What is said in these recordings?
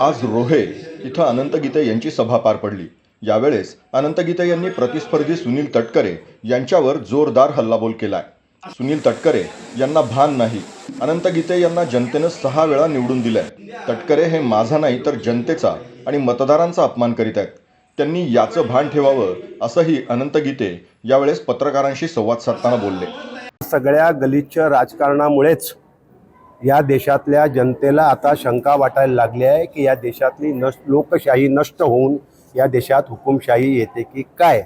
आज रोहे इथं अनंत गीते यांची सभा पार पडली. यावेळेस अनंत गीते यांनी प्रतिस्पर्धी सुनील तटकरे यांच्यावर जोरदार हल्लाबोल केलाय. सुनील तटकरे यांना भान नाही. अनंत गीते यांना जनतेनं सहा वेळा निवडून दिलंय. तटकरे हे माझा नाही तर जनतेचा आणि मतदारांचा अपमान करीत आहेत. त्यांनी याचं भान ठेवावं असंही अनंत गीते यावेळेस पत्रकारांशी संवाद साधताना बोलले. सगळ्या गलिच्छ राजकारणामुळेच या देशातल्या जनतेला आता शंका वाटायला लागली आहे की या देशातली नष्ट लोकशाही नष्ट होऊन या देशात हुकुमशाही येते की काय?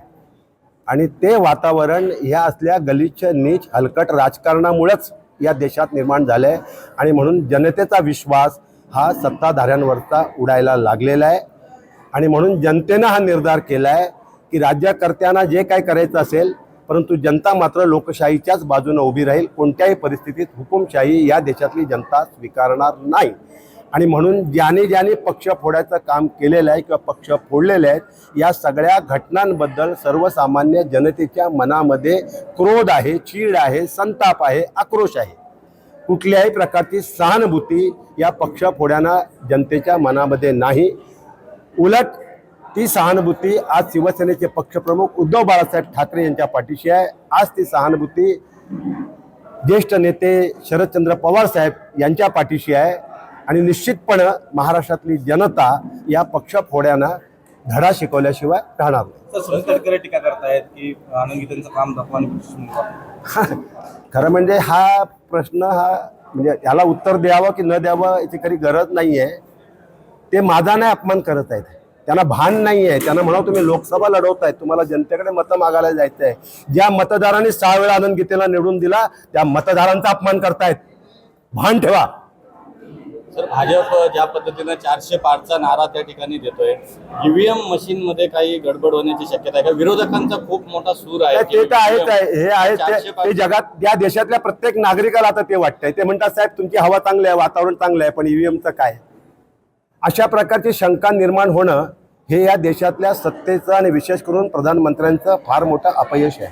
आणि ते वातावरण ह्या असल्या गलिच्छ नीच हलकट राजकारणामुळेच या देशात निर्माण झालं आहे आणि म्हणून जनतेचा विश्वास हा सत्ताधाऱ्यांवरचा उडायला लागलेला आहे. आणि म्हणून जनतेनं हा निर्धार केला आहे की राज्यकर्त्यांना जे काय करायचं असेल परंतु जनता मात्र लोकशाहीच्याच बाजूने उभी राहील. कोणत्याही परिस्थितीत हुकुमशाही या देशातली जनता स्वीकारणार नाही. आणि म्हणून ज्याने ज्याने पक्ष फोडायचं काम केलेलं आहे किंवा पक्ष फोडलेले आहेत या सगळ्या घटनांबद्दल सर्वसामान्य जनतेच्या मनामध्ये क्रोध आहे चीड आहे संताप आहे आक्रोश आहे. कुठल्याही प्रकारची सहानुभूती या पक्ष फोड्यांना जनतेच्या मनामध्ये नाही. उलट ती सहानुभूती आज शिवसेनेचे पक्षप्रमुख उद्धव बाळासाहेब ठाकरे यांच्या पाठीशी आहे. आज ती सहानुभूती ज्येष्ठ नेते शरदचंद्र पवार साहेब यांच्या पाठीशी आहे. आणि निश्चितपणे महाराष्ट्रातली जनता या पक्ष फोड्यांना धडा शिकवल्याशिवाय राहणार नाही. टीका करतायत की काम दाखवा खरं म्हणजे हा प्रश्न हा म्हणजे याला उत्तर द्यावं की न द्यावं याची खरी गरज नाही आहे ते माझा नाही अपमान करत आहेत. त्यांना भान नाही आहे त्यांना म्हणा तुम्ही लोकसभा लढवताय तुम्हाला जनतेकडे मतं मागायला जायचं आहे ज्या मतदारांनी सहा वेळा आनंद गीतेला निवडून दिला त्या मतदारांचा अपमान करतायत. भान ठेवा. सर भाजप ज्या पद्धतीनं चारशे पाचचा नारा त्या ठिकाणी देतोय ईव्हीएम मशीन मध्ये काही गडबड होण्याची शक्यता आहे का? विरोधकांचा खूप मोठा सूर आहे. ते तर आहेच आहे. हे आहे ते जगात या देशातल्या प्रत्येक नागरिकाला आता ते वाटतंय. ते म्हणतात साहेब तुमची हवा चांगली आहे वातावरण चांगलं आहे पण ईव्हीएमचं काय? अशा प्रकारची शंका निर्माण होणं हे या देशातल्या सत्तेचं आणि विशेष करून प्रधानमंत्र्यांचं फार मोठं अपयश आहे.